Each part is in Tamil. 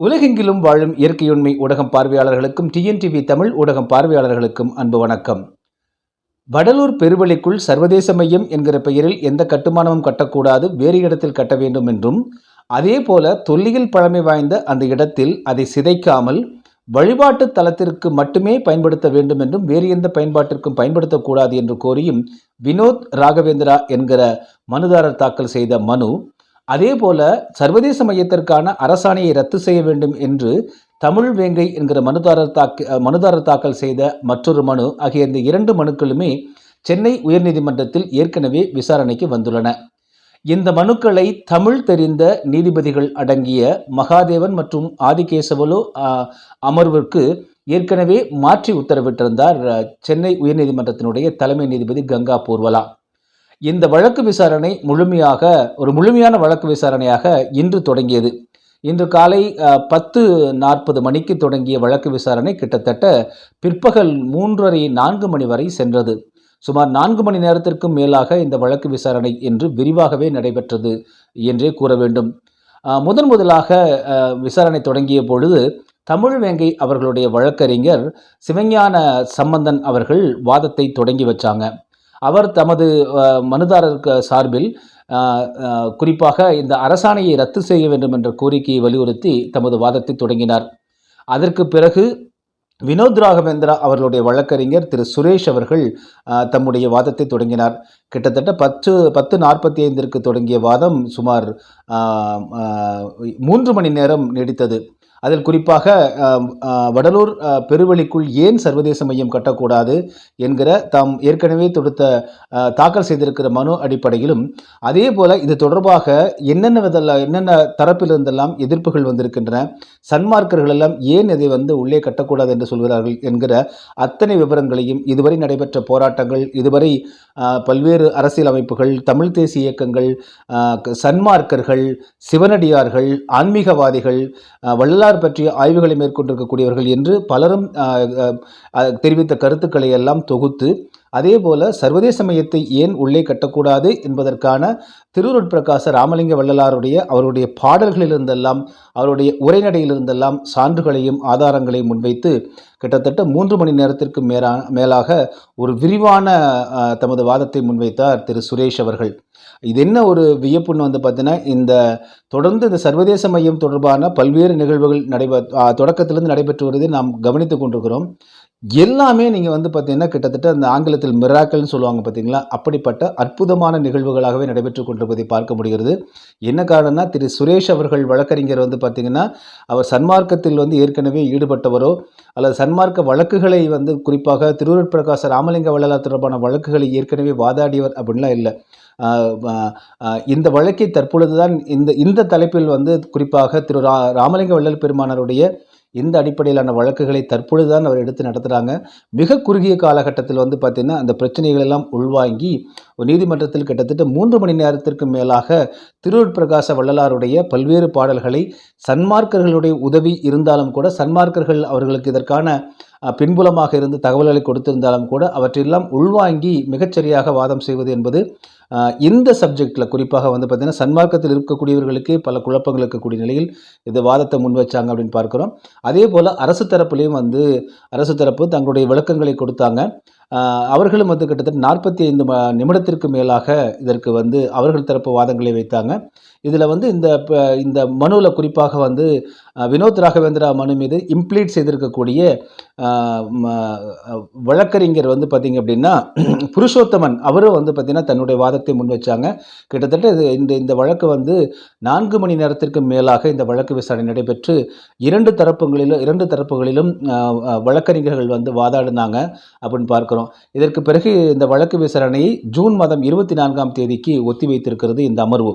உலகெங்கிலும் வாழும் இயற்கையுண்மை ஊடகம் பார்வையாளர்களுக்கும் டிஎன்டிவி தமிழ் ஊடகம் பார்வையாளர்களுக்கும் அன்பு வணக்கம். வடலூர் பெருவழிக்குள் சர்வதேச மையம் என்கிற பெயரில் எந்த கட்டுமானமும் கட்டக்கூடாது வேறு இடத்தில் கட்ட வேண்டும் என்றும் அதே போல தொல்லியல் பழமை வாய்ந்த அந்த இடத்தில் அதை சிதைக்காமல் வழிபாட்டு தலத்திற்கு மட்டுமே பயன்படுத்த வேண்டும் என்றும் வேறு எந்த பயன்பாட்டிற்கும் பயன்படுத்தக்கூடாது என்று கோரியும் வினோத் ராகவேந்திரா என்கிற மனுதாரர் தாக்கல் செய்த மனு அதே போல சர்வதேச மையத்திற்கான அரசாணையை ரத்து செய்ய வேண்டும் என்று தமிழ் வேங்கை என்கிற மனுதாரர் தாக்க மனுதாரர் தாக்கல் செய்த மற்றொரு மனு ஆகிய இந்த இரண்டு மனுக்களுமே சென்னை உயர்நீதிமன்றத்தில் ஏற்கனவே விசாரணைக்கு வந்துள்ளன. இந்த மனுக்களை தமிழ் தெரிந்த நீதிபதிகள் அடங்கிய மகாதேவன் மற்றும் ஆதிகேசவலு அமர்விற்கு ஏற்கனவே மாற்றி உத்தரவிட்டிருந்தார் சென்னை உயர்நீதிமன்றத்தினுடைய தலைமை நீதிபதி கங்கா பூர்வலா. இந்த வழக்கு விசாரணை முழுமையாக ஒரு முழுமையான வழக்கு விசாரணையாக இன்று தொடங்கியது. இன்று காலை பத்து நாற்பது மணிக்கு தொடங்கிய வழக்கு விசாரணை கிட்டத்தட்ட பிற்பகல் மூன்றரை நான்கு மணி வரை சென்றது. சுமார் நான்கு மணி நேரத்திற்கும் மேலாக இந்த வழக்கு விசாரணை என்று விரிவாகவே நடைபெற்றது என்றே கூற வேண்டும். முதன் முதலாக விசாரணை தொடங்கிய பொழுது தமிழ் வேங்கை அவர்களுடைய வழக்கறிஞர் சிவஞான சம்பந்தன் அவர்கள் வாதத்தை தொடங்கி வச்சாங்க. அவர் தமது மனுதாரர் சார்பில் குறிப்பாக இந்த அரசாணையை ரத்து செய்ய வேண்டும் என்ற கோரிக்கையை வலியுறுத்தி தமது வாதத்தை தொடங்கினார். அதற்கு பிறகு வினோத் ராகவேந்திரா அவர்களுடைய வழக்கறிஞர் திரு சுரேஷ் அவர்கள் தம்முடைய வாதத்தை தொடங்கினார். கிட்டத்தட்ட பத்து பத்து நாற்பத்தி ஐந்திற்கு தொடங்கிய வாதம் சுமார் மூன்று மணி நேரம் நீடித்தது. அதில் குறிப்பாக வடலூர் பெருவழிக்குள் ஏன் சர்வதேச மையம் கட்டக்கூடாது என்கிற தாம் ஏற்கனவே தொடுத்த தாக்கல் செய்திருக்கிற மனு அடிப்படையிலும் அதே போல இது தொடர்பாக என்னென்ன விதெல்லாம் என்னென்ன தரப்பிலிருந்தெல்லாம் எதிர்ப்புகள் வந்திருக்கின்றன சன்மார்க்கர்கள் எல்லாம் ஏன் இதை வந்து உள்ளே கட்டக்கூடாது என்று சொல்கிறார்கள் என்கிற அத்தனை விவரங்களையும் இதுவரை நடைபெற்ற போராட்டங்கள் இதுவரை பல்வேறு அரசியல் அமைப்புகள் தமிழ் தேசிய இயக்கங்கள் சன்மார்க்கர்கள் சிவனடியார்கள் ஆன்மீகவாதிகள் வள்ளலார் பற்றிய ஆய்வுகளை மேற்கொண்டிருக்கக்கூடியவர்கள் என்று பலரும் தெரிவித்த கருத்துக்களை எல்லாம் தொகுத்து அதே போல சர்வதேச மையத்தை ஏன் உள்ளே கட்டக்கூடாது என்பதற்கான திருவருட்பிரகாச ராமலிங்க வள்ளலாருடைய அவருடைய பாடல்களிலிருந்தெல்லாம் அவருடைய உரைநடையிலிருந்தெல்லாம் சான்றுகளையும் ஆதாரங்களையும் முன்வைத்து கிட்டத்தட்ட மூன்று மணி நேரத்திற்கு மேலா மேலாக ஒரு விரிவான தமது வாதத்தை முன்வைத்தார் திரு சுரேஷ் அவர்கள். இது என்ன ஒரு வியப்புன்னு வந்து பார்த்தீங்கன்னா இந்த தொடர்ந்து இந்த சர்வதேச மையம் தொடர்பான பல்வேறு நிகழ்வுகள் நடைபெ தொடக்கத்திலிருந்து நடைபெற்று வருவதை நாம் கவனித்து கொண்டிருக்கிறோம். எல்லாமே நீங்கள் வந்து பார்த்தீங்கன்னா கிட்டத்தட்ட அந்த ஆங்கிலத்தில் மிராக்கல்னு சொல்லுவாங்க பார்த்தீங்களா அப்படிப்பட்ட அற்புதமான நிகழ்வுகளாகவே நடைபெற்று கொண்டிருப்பதை பார்க்க முடிகிறது. என்ன காரணம்னா திரு சுரேஷ் அவர்கள் வழக்கறிஞர் வந்து பார்த்தீங்கன்னா அவர் சன்மார்க்கத்தில் வந்து ஏற்கனவே ஈடுபட்டவரோ அல்லது சன்மார்க்க வழக்குகளை வந்து குறிப்பாக திருவருட்பிரகாச ராமலிங்க வள்ளலார் தொடர்பான வழக்குகளை ஏற்கனவே வாதாடியவர் அப்படின்லாம் இல்லை. இந்த வழக்கை தற்பொழுதுதான் இந்த இந்த தலைப்பில் வந்து குறிப்பாக திரு ரா ராமலிங்க வள்ளல் பெருமானருடைய இந்த அடிப்படையிலான வழக்குகளை தற்பொழுதுதான் அவர் எடுத்து நடத்துகிறாங்க மிக குறுகிய காலகட்டத்தில் வந்து பார்த்திங்கன்னா அந்த பிரச்சனைகள் எல்லாம் உள்வாங்கி ஒரு நீதிமன்றத்தில் கிட்டத்தட்ட மூன்று மணி நேரத்திற்கு மேலாக திருவருட்பிரகாச வள்ளலாருடைய பல்வேறு பாடல்களை சன்மார்க்கர்களுடைய உதவி இருந்தாலும் கூட சன்மார்க்கர்கள் அவர்களுக்கு இதற்கான பின்புலமாக இருந்து தகவல்களை கொடுத்திருந்தாலும் கூட அவற்றையெல்லாம் உள்வாங்கி மிகச்சரியாக வாதம் செய்வது என்பது இந்த சப்ஜெக்டில் குறிப்பாக வந்து பார்த்திங்கன்னா சன்மார்க்கத்தில் இருக்கக்கூடியவர்களுக்கு பல குழப்பங்கள் இருக்கக்கூடிய நிலையில் இந்த வாதத்தை முன் வச்சாங்க அப்படின்னு பார்க்குறோம். அதே போல் அரசு தரப்புலேயும் வந்து அரசு தரப்பு தங்களுடைய விளக்கங்களை கொடுத்தாங்க. அவர்களும் வந்து கிட்டத்தட்ட நாற்பத்தி ஐந்து நிமிடத்திற்கு மேலாக இதற்கு வந்து அவர்கள் தரப்பு வாதங்களை வைத்தாங்க. இதில் வந்து இந்த இந்த மனுவில் குறிப்பாக வந்து வினோத் ராகவேந்திரா மனு மீது இம்ப்ளீட் செய்திருக்கக்கூடிய வழக்கறிஞர் வந்து பார்த்திங்க அப்படின்னா புருஷோத்தமன் அவரும் வந்து பார்த்திங்கன்னா தன்னுடைய வாதத்தை முன் வச்சாங்க. கிட்டத்தட்ட இது இந்த இந்த வழக்கு வந்து நான்கு மணி நேரத்திற்கு மேலாக இந்த வழக்கு விசாரணை நடைபெற்று இரண்டு தரப்புகளிலும் இரண்டு தரப்புகளிலும் வழக்கறிஞர்கள் வந்து வாதாடினாங்க அப்படின்னு பார்க்குறோம். இதற்கு பிறகு இந்த வழக்கு விசாரணையை ஜூன் மாதம் இருபத்தி நான்காம் தேதிக்கு ஒத்தி வைத்திருக்கிறது இந்த அமர்வு.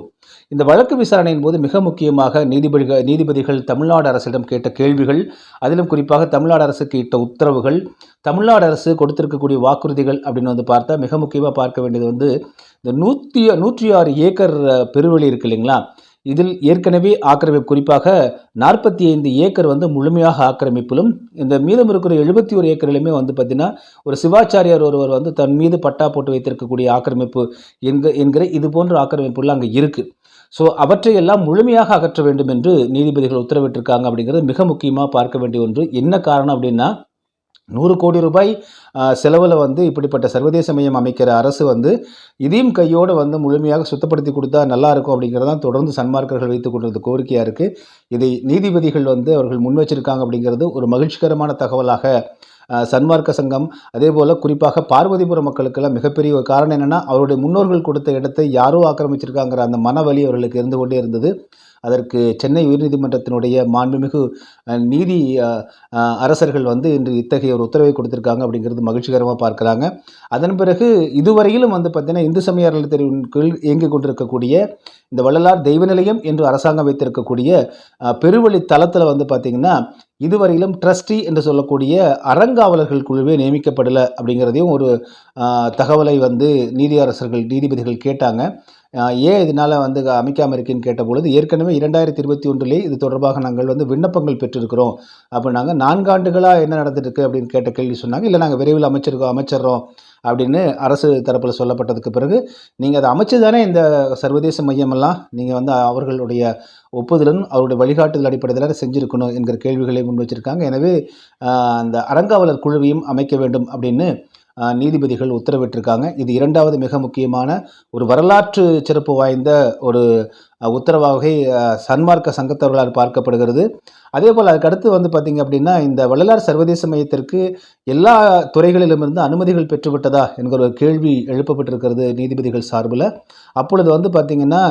இந்த வழக்கு விசாரணையின் போது மிக முக்கியமாக நீதிபதிகள் நீதிபதிகள் தமிழ்நாடு அரசிடம் கேட்ட கேள்விகள் அதிலும் குறிப்பாக தமிழ்நாடு அரசுக்கு இட்ட உத்தரவுகள் தமிழ்நாடு அரசு கொடுத்திருக்கக்கூடிய வாக்குறுதிகள் அப்படின்னு வந்து பார்த்தா மிக முக்கியமாக பார்க்க வேண்டியது வந்து இந்த நூற்றி நூற்றி ஆறு ஏக்கர் பெருவெளி இருக்கு இல்லைங்களா? இதில் ஏற்கனவே ஆக்கிரமிப்பு குறிப்பாக நாற்பத்தி ஐந்து ஏக்கர் வந்து முழுமையாக ஆக்கிரமிப்பிலும் இந்த மீதம் இருக்கிற எழுபத்தி ஒரு ஏக்கரிலுமே வந்து பார்த்திங்கன்னா ஒரு சிவாச்சாரியார் ஒருவர் வந்து தன் மீது பட்டா போட்டு வைத்திருக்கக்கூடிய ஆக்கிரமிப்பு என்க என்கிற இது போன்ற ஆக்கிரமிப்புலாம் அங்கே இருக்குது ஸோ அவற்றையெல்லாம் முழுமையாக அகற்ற வேண்டும் என்று நீதிபதிகள் உத்தரவிட்டிருக்காங்க அப்படிங்கிறது மிக முக்கியமாக பார்க்க வேண்டிய ஒன்று. என்ன காரணம் அப்படின்னா நூறு கோடி ரூபாய் செலவில் வந்து இப்படிப்பட்ட சர்வதேச மையம் அமைக்கிற அரசு வந்து இதையும் கையோடு வந்து முழுமையாக சுத்தப்படுத்தி கொடுத்தா நல்லா இருக்கும் அப்படிங்கிறதான் தொடர்ந்து சன்மார்க்கர்கள் வைத்துக் கொண்டது கோரிக்கையாக இருக்குது இதை நீதிபதிகள் வந்து அவர்கள் முன் வச்சிருக்காங்க அப்படிங்கிறது ஒரு மகிழ்ச்சிகரமான தகவலாக சன்மார்க்க சங்கம். அதே போல் குறிப்பாக பார்வதிபுர மக்களுக்கெல்லாம் மிகப்பெரிய ஒரு காரணம் என்னென்னா அவருடைய முன்னோர்கள் கொடுத்த இடத்தை யாரோ ஆக்கிரமிச்சிருக்காங்கிற அந்த மனவலி அவர்களுக்கு இருந்து கொண்டே இருந்தது. அதற்கு சென்னை உயர்நீதிமன்றத்தினுடைய மாண்புமிகு நீதி அரசர்கள் வந்து இன்று இத்தகைய ஒரு உத்தரவை கொடுத்திருக்காங்க அப்படிங்கிறது மகிழ்ச்சிகரமாக பார்க்குறாங்க. அதன் பிறகு இதுவரையிலும் வந்து பார்த்தீங்கன்னா இந்து சமய அறநிலையத்தின் கீழ் இயங்கிக் கொண்டிருக்கக்கூடிய இந்த வள்ளலார் தெய்வ நிலையம் என்று அரசாங்கம் வைத்திருக்கக்கூடிய பெருவழி தளத்தில் வந்து பார்த்திங்கன்னா இதுவரையிலும் ட்ரஸ்டி என்று சொல்லக்கூடிய அறங்காவலர்கள் குழுவே நியமிக்கப்படலை அப்படிங்கிறதையும் ஒரு தகவலை வந்து நீதியரசர்கள் நீதிபதிகள் கேட்டாங்க. ஏன் இதனால் வந்து அமைக்காமல் இருக்கேன்னு கேட்டபொழுது ஏற்கனவே இரண்டாயிரத்தி இருபத்தி ஒன்றிலே இது தொடர்பாக நாங்கள் வந்து விண்ணப்பங்கள் பெற்றிருக்கிறோம். அப்போ நாங்கள் நான்காண்டுகளாக என்ன நடந்துருக்கு அப்படின்னு கேட்ட கேள்வி சொன்னாங்க. இல்லை நாங்கள் விரைவில் அமைச்சிருக்கோம் அமைச்சிடுறோம் அப்படின்னு அரசு தரப்பில் சொல்லப்பட்டதுக்கு பிறகு நீங்கள் அதை அமைச்சு தானே இந்த சர்வதேச மையமெல்லாம்? நீங்கள் வந்து அவர்களுடைய ஒப்புதலும் அவருடைய வழிகாட்டுதல் அடிப்படையில் செஞ்சுருக்கணும் என்கிற கேள்விகளை முன் வச்சிருக்காங்க. எனவே அந்த அறங்காவலர் குழுவையும் அமைக்க வேண்டும் அப்படின்னு நீதிபதிகள் உத்தரவிட்டிருக்காங்க. இது இரண்டாவது மிக முக்கியமான ஒரு வரலாற்று சிறப்பு வாய்ந்த ஒரு உத்தரவாகை சன்மார்க்க சங்கத்தவர்களால் பார்க்கப்படுகிறது. அதே போல் அதுக்கடுத்து வந்து பார்த்திங்க அப்படின்னா இந்த வள்ளலார் சர்வதேச மையத்திற்கு எல்லா துறைகளிலுமிருந்து அனுமதிகள் பெற்றுவிட்டதா என்கிற ஒரு கேள்வி எழுப்பப்பட்டிருக்கிறது நீதிபதிகள் சார்பில். அப்பொழுது வந்து பார்த்திங்கன்னா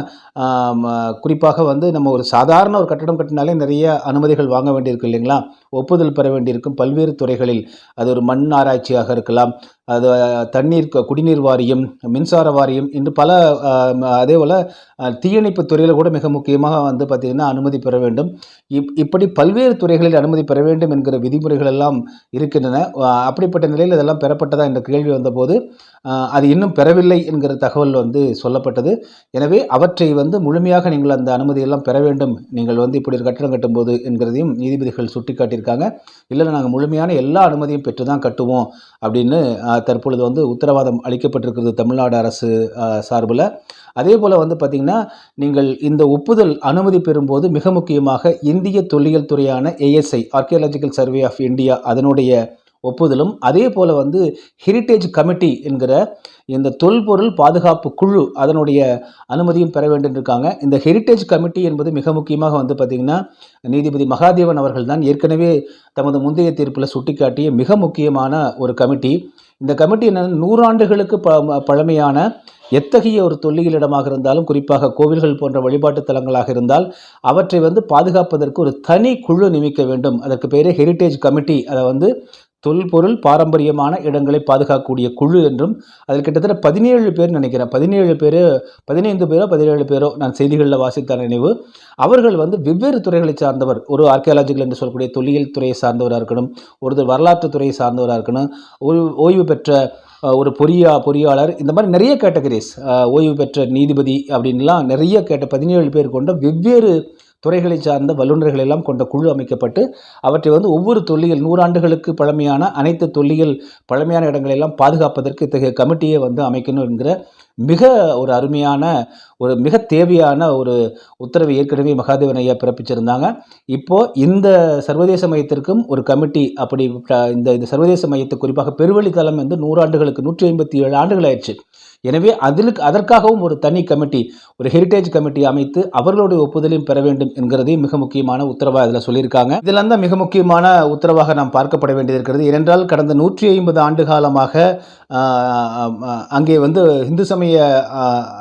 குறிப்பாக வந்து நம்ம ஒரு சாதாரண ஒரு கட்டடம் கட்டினாலே நிறைய அனுமதிகள் வாங்க வேண்டியிருக்கு இல்லைங்களா? ஒப்புதல் பெற வேண்டியிருக்கும் பல்வேறு துறைகளில். அது ஒரு மண் ஆராய்ச்சியாக இருக்கலாம். அது தண்ணீர் குடிநீர் வாரியம் மின்சார வாரியம் இன்று பல அதே போல் தீயணைப்பு துறை துறையில் கூட மிக முக்கியமாக வந்து பார்த்திங்கன்னா அனுமதி பெற வேண்டும். இப் இப்படி பல்வேறு துறைகளில் அனுமதி பெற வேண்டும் என்கிற விதிமுறைகள் எல்லாம் இருக்கின்றன. அப்படிப்பட்ட நிலையில் இதெல்லாம் பெறப்பட்டதா என்ற கேள்வி வந்தபோது அது இன்னும் பெறவில்லை என்கிற தகவல் வந்து சொல்லப்பட்டது. எனவே அவற்றை வந்து முழுமையாக நீங்கள் அந்த அனுமதியெல்லாம் பெற வேண்டும். நீங்கள் வந்து இப்படி ஒரு கட்டணம் கட்டும்போது என்கிறதையும் நீதிபதிகள் சுட்டிக்காட்டியிருக்காங்க. இல்லை நாங்கள் முழுமையான எல்லா அனுமதியும் பெற்று தான் கட்டுவோம் அப்படின்னு தற்பொழுது வந்து உத்தரவாதம் அளிக்கப்பட்டிருக்கிறது தமிழ்நாடு அரசு சார்பில். அதே போல் வந்து பார்த்திங்கன்னா நீங்கள் இந்த ஒப்புதல் அனுமதி பெறும்போது மிக முக்கியமாக இந்திய தொல்லியல் துறையான ASI archaeological survey of India அதனுடைய ஒப்புதலும் அதே போல் வந்து ஹெரிட்டேஜ் கமிட்டி என்கிற இந்த தொல்பொருள் பாதுகாப்பு குழு அதனுடைய அனுமதியும் பெற வேண்டும் இருக்காங்க இந்த ஹெரிட்டேஜ் கமிட்டி என்பது மிக முக்கியமாக வந்து பார்த்திங்கன்னா நீதிபதி மகாதேவன் அவர்கள் தான் ஏற்கனவே தமது முந்தைய தீர்ப்பில் சுட்டிக்காட்டிய மிக முக்கியமான ஒரு கமிட்டி. இந்த கமிட்டி என்ன நூறாண்டுகளுக்கு ப பழமையான எத்தகைய ஒரு தொல்லியல் இடமாக இருந்தாலும் குறிப்பாக கோவில்கள் போன்ற வழிபாட்டு தலங்களாக இருந்தால் அவற்றை வந்து பாதுகாப்பதற்கு ஒரு தனி குழு நியமிக்க வேண்டும். அதற்கு பேரே ஹெரிட்டேஜ் கமிட்டி அதை வந்து தொல்பொருள் பாரம்பரியமான இடங்களை பாதுகாக்கக்கூடிய குழு என்றும் அதில் கிட்டத்தட்ட பதினேழு பேர் நினைக்கிறேன். பதினேழு பேர் பதினைந்து பேரோ பதினேழு பேரோ நான் செய்திகளில் வாசித்த நினைவு. அவர்கள் வந்து வெவ்வேறு துறைகளை சார்ந்தவர் ஒரு ஆர்கியாலஜிக்கல் என்று சொல்லக்கூடிய தொல்லியல் துறையை சார்ந்தவராக இருக்கணும் ஒருத்தர் வரலாற்று துறையை சார்ந்தவராக இருக்கணும் ஒரு ஓய்வு பெற்ற ஒரு பொறியா பொறியாளர் இந்த மாதிரி நிறைய கேட்டகரிஸ் ஓய்வு பெற்ற நீதிபதி அப்படின்லாம் நிறைய கேட்ட பதினேழு பேர் கொண்ட வெவ்வேறு துறைகளை சார்ந்த வல்லுநர்கள் எல்லாம் கொண்ட குழு அமைக்கப்பட்டு அவற்றை வந்து ஒவ்வொரு தொல்லியல் நூறாண்டுகளுக்கு பழமையான அனைத்து தொல்லியல் பழமையான இடங்களை எல்லாம் பாதுகாப்பதற்கு இத்தகைய கமிட்டியை வந்து அமைக்கணும் என்கிற மிக ஒரு அருமையான ஒரு மிக தேவையான ஒரு உத்தரவை ஏற்கனவே மகாதேவன் ஐயா பிறப்பிச்சிருந்தாங்க. இப்போ இந்த சர்வதேச மையத்திற்கும் ஒரு கமிட்டி அப்படி இந்த இந்த சர்வதேச மையத்தை குறிப்பாக பெருவழித்தளம் வந்து நூறாண்டுகளுக்கு நூற்றி ஐம்பத்தி ஏழு ஆண்டுகள் ஆயிடுச்சு. எனவே அதிலுக்கு அதற்காகவும் ஒரு தனி கமிட்டி ஒரு ஹெரிட்டேஜ் கமிட்டி அமைத்து அவர்களுடைய ஒப்புதலையும் பெற வேண்டும் என்கிறதையும் மிக முக்கியமான உத்தரவாக இதில் சொல்லியிருக்காங்க. இதெல்லாம் தான் மிக முக்கியமான உத்தரவாக நாம் பார்க்கப்பட வேண்டியது இருக்கிறது. ஏனென்றால் கடந்த நூற்றி ஐம்பது ஆண்டு காலமாக அங்கே வந்து இந்து சமய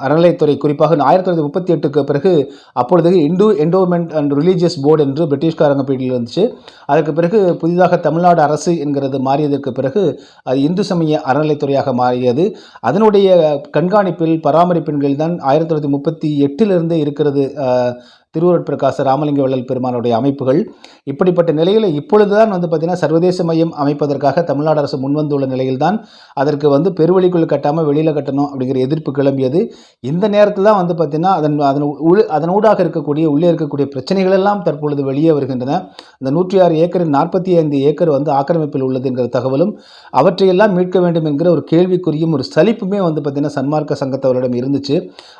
அறநிலையத்துறை குறிப்பாக ஆயிரத்தி தொள்ளாயிரத்தி முப்பத்தி எட்டுக்கு பிறகு அப்பொழுது Hindu endowment and religious board என்று பிரிட்டிஷ்காரங்க பீட்டில் இருந்துச்சு. அதற்கு பிறகு புதிதாக தமிழ்நாடு அரசு என்கிறது மாறியதற்கு பிறகு அது இந்து சமய அறநிலைத்துறையாக மாறியது. அதனுடைய கண்காணிப்பில் பராமரிப்பின் கீழ் தான் ஆயிரத்தி தொள்ளாயிரத்தி முப்பத்தி எட்டிலிருந்தே இருக்கிறது திருவருட்பிரகாச ராமலிங்க வள்ளல் பெருமானுடைய அமைப்புகள். இப்படிப்பட்ட நிலையில் இப்பொழுதுதான் வந்து பார்த்திங்கன்னா சர்வதேச மையம் அமைப்பதற்காக தமிழ்நாடு அரசு முன்வந்துள்ள நிலையில்தான் அதற்கு வந்து பெருவழிக்குள் கட்டாமல் வெளியில் கட்டணும் அப்படிங்கிற எதிர்ப்பு கிளம்பியது. இந்த நேரத்தில் தான் வந்து பார்த்திங்கன்னா அதன் அதன் உள் அதனூடாக இருக்கக்கூடிய உள்ளே இருக்கக்கூடிய பிரச்சனைகள் எல்லாம் தற்பொழுது வெளியே வருகின்றன. இந்த நூற்றி ஆறு ஏக்கரின் நாற்பத்தி ஐந்து ஏக்கர் வந்து ஆக்கிரமிப்பில் உள்ளது என்கிற தகவலும் அவற்றையெல்லாம் மீட்க வேண்டும் என்கிற ஒரு கேள்விக்குறியும் ஒரு சலிப்புமே வந்து பார்த்திங்கன்னா சன்மார்க்க சங்கத்தவரிடம் இருந்துச்சு.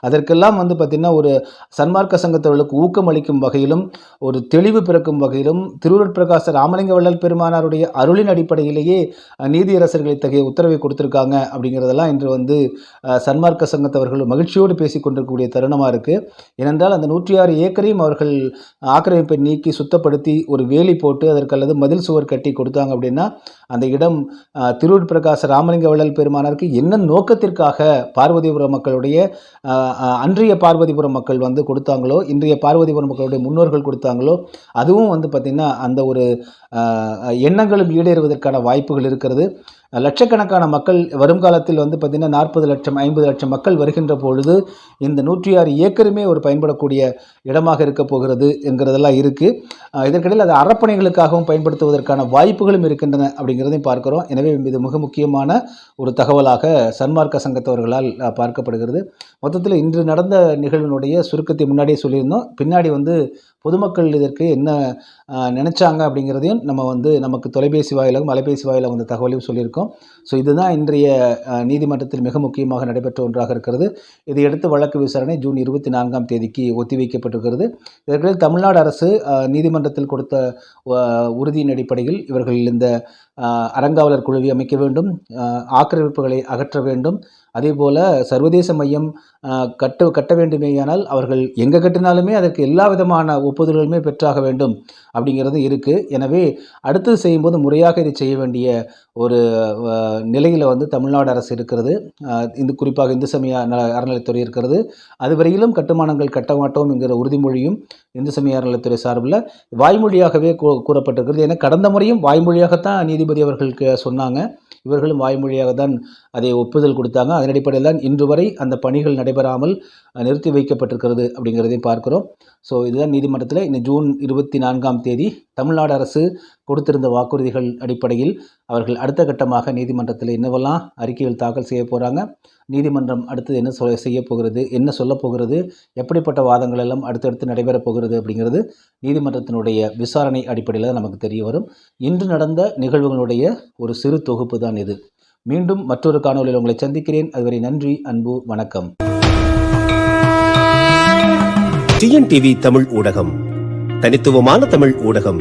அதற்கெல்லாம் வந்து பார்த்திங்கன்னா ஒரு சன்மார்க்க சங்கத்தவர்களுக்கு ஊக்கம் அளிக்கும் வகையிலும் ஒரு தெளிவு பிறக்கும் வகையிலும் திருவருட்பிரகாச ராமலிங்க வள்ளல் பெருமானாருடைய அருளின் அடிப்படையிலேயே நீதியரசர்கள் இத்தகைய உத்தரவை கொடுத்துருக்காங்க அப்படிங்கிறதெல்லாம் இன்று வந்து சன்மார்க்க சங்கத்தவர்கள் மகிழ்ச்சியோடு பேசிக் கொண்டிருக்கக்கூடிய தருணமாக இருக்குது ஏனென்றால் அந்த நூற்றி ஆறு ஏக்கரையும் அவர்கள் ஆக்கிரமிப்பை நீக்கி சுத்தப்படுத்தி ஒரு வேலி போட்டு அதற்கு அல்லது மதில் சுவர் கட்டி கொடுத்தாங்க அப்படின்னா அந்த இடம் அஹ், ராமலிங்க வள்ளல் பெருமானாருக்கு என்ன நோக்கத்திற்காக பார்வதிபுரம் மக்களுடைய அன்றைய பார்வதிபுரம் மக்கள் வந்து கொடுத்தாங்களோ இன்றைய பார்வதிபுரம் மக்களுடைய முன்னோர்கள் கொடுத்தாங்களோ அதுவும் வந்து பார்த்திங்கன்னா அந்த ஒரு எண்ணங்களும் ஈடேறுவதற்கான வாய்ப்புகள் இருக்கிறது. லட்சக்கணக்கான மக்கள் வருங்காலத்தில் வந்து பார்த்திங்கன்னா நாற்பது லட்சம் ஐம்பது லட்சம் மக்கள் வருகின்ற பொழுது இந்த நூற்றி ஆறு ஏக்கருமே ஒரு பயன்படக்கூடிய இடமாக இருக்க போகிறது என்கிறதெல்லாம் இருக்குது இதற்கிடையில் அது அறப்பணைகளுக்காகவும் பயன்படுத்துவதற்கான வாய்ப்புகளும் இருக்கின்றன அப்படிங்கிறதையும் பார்க்குறோம். எனவே இது மிக முக்கியமான ஒரு தகவலாக சன்மார்க்க சங்கத்தவர்களால் பார்க்கப்படுகிறது. மொத்தத்தில் இன்று நடந்த நிகழ்வினுடைய சுருக்கத்தை முன்னாடியே சொல்லியிருந்தோம். பின்னாடி வந்து பொதுமக்கள் இதற்கு என்ன நினச்சாங்க நினைச்சாங்க அப்படிங்கிறதையும் நம்ம வந்து நமக்கு தொலைபேசி வாயிலாகவும் அலைபேசி வாயிலாக அந்த தகவலையும் சொல்லியிருக்கோம். ஸோ இதுதான் இன்றைய நீதிமன்றத்தில் மிக முக்கியமாக நடைபெற்ற ஒன்றாக இருக்கிறது. இதையடுத்து வழக்கு விசாரணை ஜூன் இருபத்தி நான்காம் தேதிக்கு ஒத்திவைக்கப்பட்டிருக்கிறது. இதற்கிடையில் தமிழ்நாடு அரசு நீதிமன்றத்தில் கொடுத்த உறுதியின் அடிப்படையில் இவர்கள் இந்த அறங்காவலர் குழுவை அமைக்க வேண்டும் ஆக்கிரமிப்புகளை அகற்ற வேண்டும். அதேபோல சர்வதேச மையம் கட்ட கட்ட வேண்டுமேயானால் அவர்கள் எங்கே கட்டினாலுமே அதற்கு எல்லா விதமான ஒப்புதல்களுமே பெற்றாக வேண்டும் அப்படிங்கிறது இருக்குது எனவே அடுத்தது செய்யும்போது முறையாக இதை செய்ய வேண்டிய ஒரு நிலையில் வந்து தமிழ்நாடு அரசு இருக்கிறது. இந்து குறிப்பாக இந்து சமய அறநிலைத்துறை இருக்கிறது. அதுவரையிலும் கட்டுமானங்கள் கட்ட மாட்டோம் என்கிற உறுதிமொழியும் இந்து சமய நலத்துறை சார்பில் வாய்மொழியாகவே கூறப்பட்டிருக்கிறது. ஏன்னா கடந்த முறையும் வாய்மொழியாகத்தான் நீதிபதி அவர்களுக்கு சொன்னாங்க. இவர்களும் வாய்மொழியாக தான் அதை ஒப்புதல் கொடுத்தாங்க. அதன் அடிப்படையில் தான் இன்று வரை அந்த பணிகள் நடைபெறாமல் நிறுத்தி வைக்கப்பட்டிருக்கிறது அப்படிங்கிறதையும் பார்க்கிறோம். ஸோ இதுதான் நீதிமன்றத்தில் இந்த ஜூன் இருபத்தி நான்காம் தேதி தமிழ்நாடு அரசு கொடுத்திருந்த வாக்குறுதிகள் அடிப்படையில் அவர்கள் அடுத்த கட்டமாக நீதிமன்றத்தில் என்னவெல்லாம் அறிக்கைகள் தாக்கல் செய்ய போகிறாங்க நீதிமன்றம் அடுத்தது என்ன சொ செய்ய போகிறது என்ன சொல்லப் போகிறது எப்படிப்பட்ட வாதங்கள் எல்லாம் அடுத்தடுத்து நடைபெறப் போகிறது அப்படிங்கிறது நீதிமன்றத்தினுடைய விசாரணை அடிப்படையில் தான் நமக்கு தெரிய வரும். இன்று நடந்த நிகழ்வுகளுடைய ஒரு சிறு தொகுப்பு தான் இது. மீண்டும் மற்றொரு காணொலியில் உங்களை சந்திக்கிறேன். அதுவரை நன்றி அன்பு வணக்கம். டிஎன்டிவி தமிழ் ஊடகம். தனித்துவமான தமிழ் ஊடகம்.